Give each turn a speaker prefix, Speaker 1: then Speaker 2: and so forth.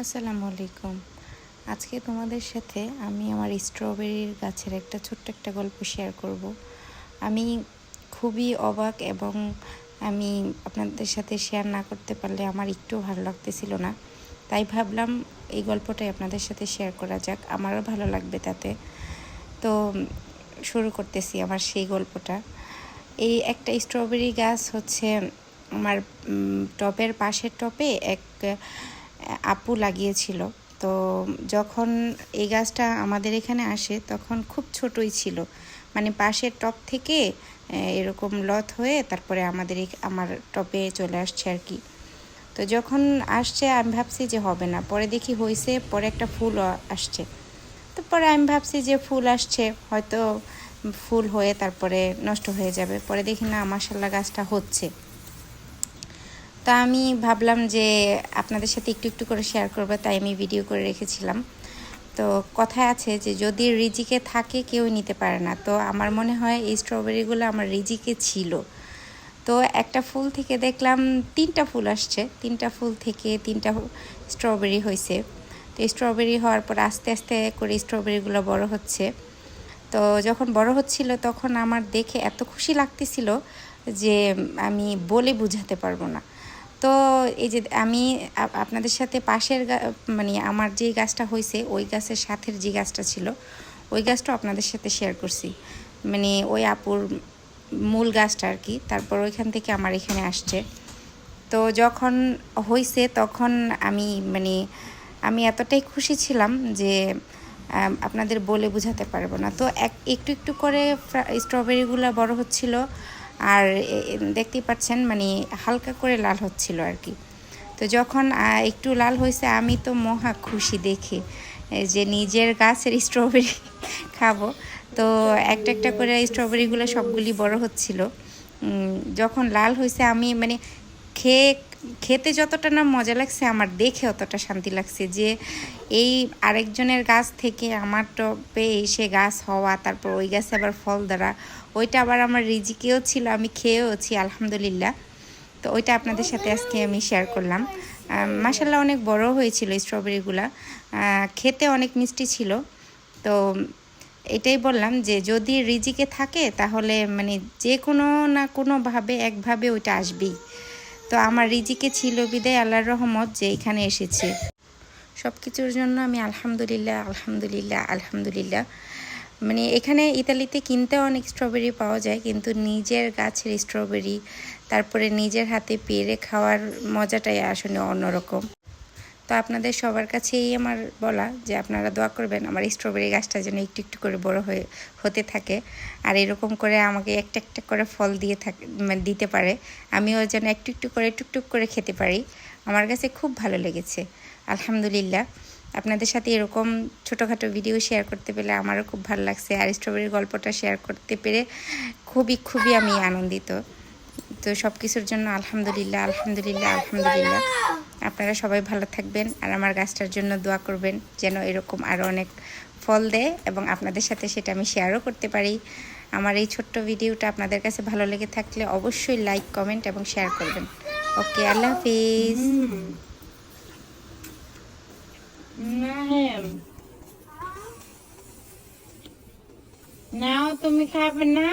Speaker 1: আসসালামু আলাইকুম। আজকে তোমাদের সাথে আমি আমার স্ট্রবেরির গাছের একটা ছোট্ট একটা গল্প শেয়ার করব। আমি খুবই অবাক এবং আমি আপনাদের সাথে শেয়ার না করতে পারলে আমার একটু ভালো লাগতেছিল না। তাই ভাবলাম এই গল্পটাই আপনাদের সাথে শেয়ার করা যাক। আমারও ভালো লাগবে তাতে। তো শুরু করতেছি আমার সেই গল্পটা। এই একটা স্ট্রবেরি গাছ হচ্ছে আমার টবের পাশের টবে এক আপু লাগিয়েছিল। তো যখন এই গাছটা আমাদের এখানে আসে, তখন খুব ছোটই ছিল। মানে পাশের টপ থেকে এরকম লত হয়ে তারপরে আমাদের আমার টপে চলে আসছে আর কি। তো যখন আসছে, আমি ভাবছি যে হবে না। পরে দেখি হয়েছে পরে একটা ফুল আসছে। তো পরে আমি ভাবছি যে ফুল আসছে, হয়তো ফুল হয়ে তারপরে নষ্ট হয়ে যাবে। পরে দেখি না মাসাল্লাহ গাছটা হচ্ছে। তো আমি ভাবলাম যে আপনাদের সাথে একটু একটু করে শেয়ার করব, তাই আমি ভিডিও করে রেখেছিলাম। তো কথায় আছে যে যদি রিজিকে থাকে কেউ নিতে পারে না। তো আমার মনে হয় এই স্ট্রবেরিগুলো আমার রিজিকে ছিল। তো একটা ফুল থেকে দেখলাম তিনটা ফুল আসছে। তিনটা ফুল থেকে তিনটা স্ট্রবেরি হয়েছে তো স্ট্রবেরি হওয়ার পর আস্তে আস্তে করে স্ট্রবেরিগুলো বড় হচ্ছে। তো যখন বড় হচ্ছিল তখন আমার দেখে এত খুশি লাগতেছিল যে আমি বলে বুঝাতে পারব না। তো এই যে আমি আপনাদের সাথে পাশের মানে আমার যে গাছটা হয়েছে ওই গাছের সাথের যে গাছটা ছিল, ওই গাছটা আপনাদের সাথে শেয়ার করছি। মানে ওই আপুর মূল গাছটা আর কি, তারপর ওইখান থেকে আমার এখানে আসছে। তো যখন হয়েছে তখন আমি মানে আমি এতটাই খুশি ছিলাম যে আপনাদের বলে বোঝাতে পারব না। তো এক, একটু একটু করে স্ট্রবেরিগুলো বড় হচ্ছিল আর দেখতেই পাচ্ছেন মানে হালকা করে লাল হচ্ছিল আর কি। তো যখন একটু লাল হয়েছে আমি তো মহা খুশি দেখে যে নিজের গাছের স্ট্রবেরি খাব। তো একটা একটা করে স্ট্রবেরিগুলো সবগুলি বড় হচ্ছিল। যখন লাল হয়েছে আমি মানে খেয়ে খেতে যতটা না মজা লাগছে, আমার দেখে অতটা শান্তি লাগছে যে এই আরেকজনের গাছ থেকে আমার টবে এসে গাছ হওয়া, তারপর ওই গাছে আবার ফল দ্বারা ওইটা আবার আমার রিজিকেও ছিল, আমি খেয়েওছি, আলহামদুলিল্লাহ। তো ওইটা আপনাদের সাথে আজকে আমি শেয়ার করলাম। মাসাল্লাহ অনেক বড় হয়েছিল স্ট্রবেরিগুলা খেতে অনেক মিষ্টি ছিল। তো এটাই বললাম যে যদি রিজিকে থাকে, তাহলে মানে যে কোনো না কোনোভাবে, একভাবে ওইটা আসবেই। তো আমার রিজিকে ছিল বিদায় আল্লাহর রহমত যে এখানে এসেছে। সব কিছুর জন্য আমি আলহামদুলিল্লাহ আলহামদুলিল্লাহ আলহামদুলিল্লাহ। মানে এখানে ইতালিতে কিনতে অনেক স্ট্রবেরি পাওয়া যায়, কিন্তু নিজের গাছের স্ট্রবেরি তারপরে নিজের হাতে পেরে খাওয়ার মজাটাই আসলে অন্যরকম। তো আপনাদের সবার কাছেই আমার বলা যে আপনারা দোয়া করবেন, আমার স্ট্রবেরি গাছটা যেন একটু একটু করে বড় হয়ে, হতে থাকে। আর এরকম করে আমাকে একটা একটা করে ফল দিয়ে থাকে মানে দিতে পারে। আমিও যেন একটু একটু করে টুকটুক করে খেতে পারি। আমার কাছে খুব ভালো লেগেছে। আলহামদুলিল্লাহ। আপনাদের সাথে এরকম ছোটোখাটো ভিডিও শেয়ার করতে পেরে আমারও খুব ভালো লাগছে। আর স্ট্রবেরির গল্পটা শেয়ার করতে পেরে খুবই খুবই আমি আনন্দিত। তো সব কিছুর জন্য আলহামদুলিল্লাহ আলহামদুলিল্লাহ আলহামদুলিল্লাহ। আপনারা সবাই ভালো থাকবেন আর আমার গাছটার জন্য দোয়া করবেন যেন এরকম আরও অনেক ফল দেয় এবং আপনাদের সাথে সেটা আমি শেয়ারও করতে পারি। আমার এই ছোট্ট ভিডিওটা আপনাদের কাছে ভালো লেগে থাকলে অবশ্যই লাইক কমেন্ট এবং শেয়ার করবেন। ওকে, আল্লাহ হাফিজ।
Speaker 2: নাও তুমি খাবে না?